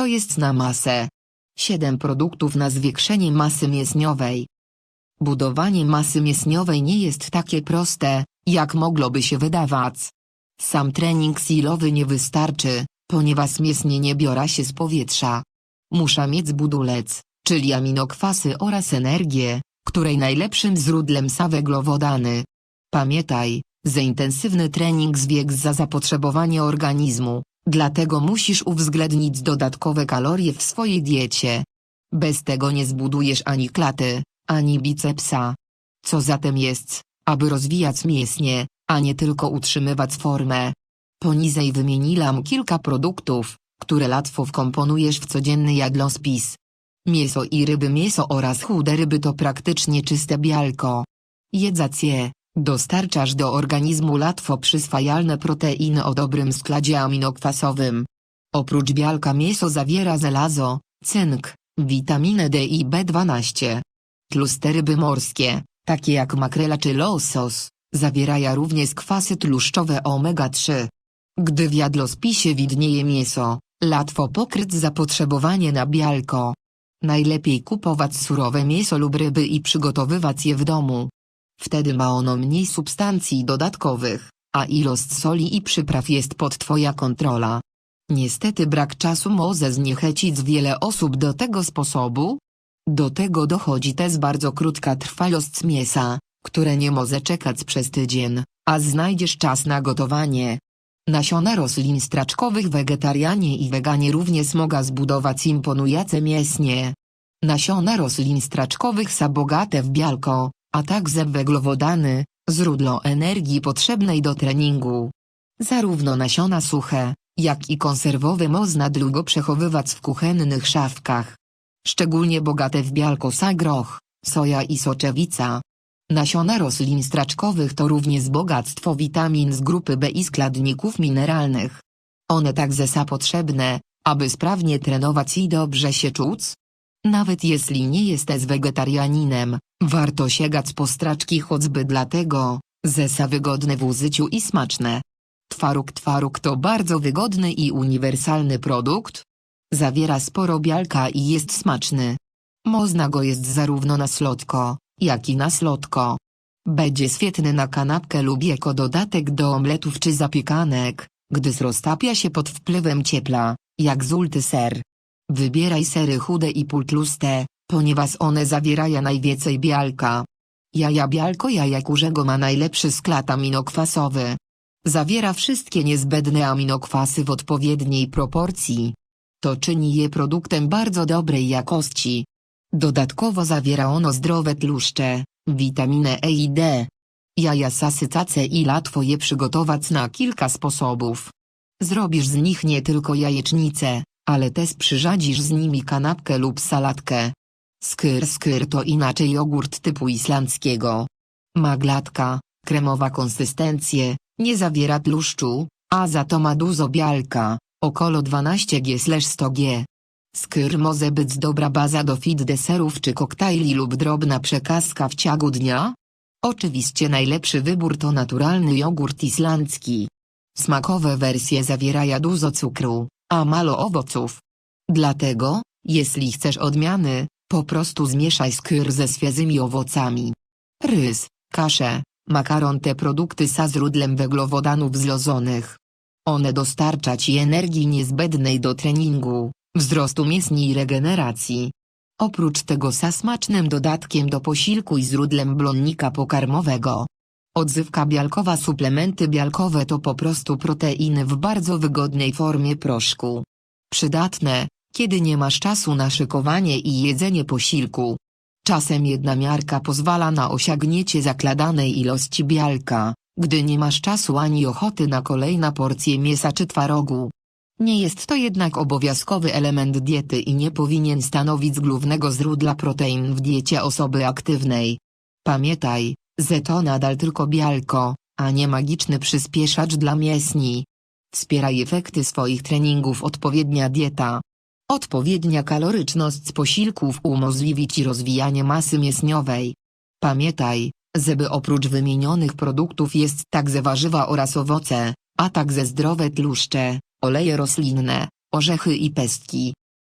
co jest na masę. 7 produktów na zwiększenie masy mięśniowej. Budowanie masy mięśniowej nie jest takie proste, jak mogłoby się wydawać. Sam trening silowy nie wystarczy, ponieważ mięśnie nie biora się z powietrza. Musza mieć budulec, czyli aminokwasy oraz energię, której najlepszym źródłem są węglowodany. Pamiętaj, że intensywny trening zwiększa za zapotrzebowanie organizmu, dlatego musisz uwzględnić dodatkowe kalorie w swojej diecie. Bez tego nie zbudujesz ani klaty, ani bicepsa. Co zatem jest, aby rozwijać mięśnie, a nie tylko utrzymywać formę? Poniżej wymieniłam kilka produktów, które łatwo wkomponujesz w codzienny jadłospis. Mięso i ryby Mięso oraz chude ryby to praktycznie czyste białko. Jedząc je, dostarczasz do organizmu łatwo przyswajalne proteiny o dobrym składzie aminokwasowym. Oprócz białka mięso zawiera żelazo, cynk, witaminę D i B12. Tłuste ryby morskie, takie jak makrela czy losos, zawierają również kwasy tłuszczowe omega-3. Gdy w jadłospisie widnieje mięso, łatwo pokryć zapotrzebowanie na białko. Najlepiej kupować surowe mięso lub ryby i przygotowywać je w domu. Wtedy ma ono mniej substancji dodatkowych, a ilość soli i przypraw jest pod Twoja kontrola. Niestety brak czasu może zniechęcić wiele osób do tego sposobu. Do tego dochodzi też bardzo krótka trwałość mięsa, które nie może czekać przez tydzień, a znajdziesz czas na gotowanie. Nasiona roślin straczkowych wegetarianie i weganie również mogą zbudować imponujące mięśnie. Nasiona roślin straczkowych są bogate w białko, a także węglowodany, źródło energii potrzebnej do treningu. Zarówno nasiona suche, jak i konserwowe można długo przechowywać w kuchennych szafkach. Szczególnie bogate w białko są groch, soja i soczewica. Nasiona roślin straczkowych to również bogactwo witamin z grupy B i składników mineralnych. One także są potrzebne, aby sprawnie trenować i dobrze się czuć. Nawet jeśli nie jesteś wegetarianinem, warto sięgać po straczki choćby dlatego, że są wygodne w użyciu i smaczne. Twaróg Twaróg to bardzo wygodny i uniwersalny produkt. Zawiera sporo białka i jest smaczny. Można go jest zarówno na słodko, jak i na słodko. Będzie świetny na kanapkę lub jako dodatek do omletów czy zapiekanek, gdy roztapia się pod wpływem ciepła, jak zulty ser. Wybieraj sery chude i półtłuste, ponieważ one zawierają najwięcej białka. Jaja białko jaja kurzego ma najlepszy skład aminokwasowy. Zawiera wszystkie niezbędne aminokwasy w odpowiedniej proporcji. To czyni je produktem bardzo dobrej jakości. Dodatkowo zawiera ono zdrowe tłuszcze, witaminę E i D. Jaja sasycace i łatwo je przygotować na kilka sposobów. Zrobisz z nich nie tylko jajecznicę, ale też przyrzadzisz z nimi kanapkę lub salatkę. Skyr skyr to inaczej jogurt typu islandzkiego. Ma gładka, kremowa konsystencję, nie zawiera tłuszczu, a za to ma dużo białka, około 12G/100G. Skyr może być dobra baza do fit deserów czy koktajli lub drobna przekazka w ciągu dnia? Oczywiście najlepszy wybór to naturalny jogurt islandzki. Smakowe wersje zawierają dużo cukru, a mało owoców. Dlatego, jeśli chcesz odmiany, po prostu zmieszaj skyr ze świeżymi owocami. Rys, kasze, makaron te produkty są źródłem węglowodanów zlożonych. One dostarcza Ci energii niezbędnej do treningu, wzrostu mięśni i regeneracji. Oprócz tego są smacznym dodatkiem do posiłku i źródłem błonnika pokarmowego. Odzywka białkowa Suplementy białkowe to po prostu proteiny w bardzo wygodnej formie proszku. Przydatne, kiedy nie masz czasu na szykowanie i jedzenie posiłku. Czasem jedna miarka pozwala na osiągnięcie zakladanej ilości białka, gdy nie masz czasu ani ochoty na kolejna porcję mięsa czy twarogu. Nie jest to jednak obowiązkowy element diety i nie powinien stanowić głównego źródła protein w diecie osoby aktywnej. Pamiętaj, że to nadal tylko białko, a nie magiczny przyspieszacz dla mięśni. Wspieraj efekty swoich treningów odpowiednia dieta. Odpowiednia kaloryczność posiłków umożliwi Ci rozwijanie masy mięśniowej. Pamiętaj, żeby oprócz wymienionych produktów jest także warzywa oraz owoce, a także zdrowe tłuszcze, oleje roślinne, orzechy i pestki.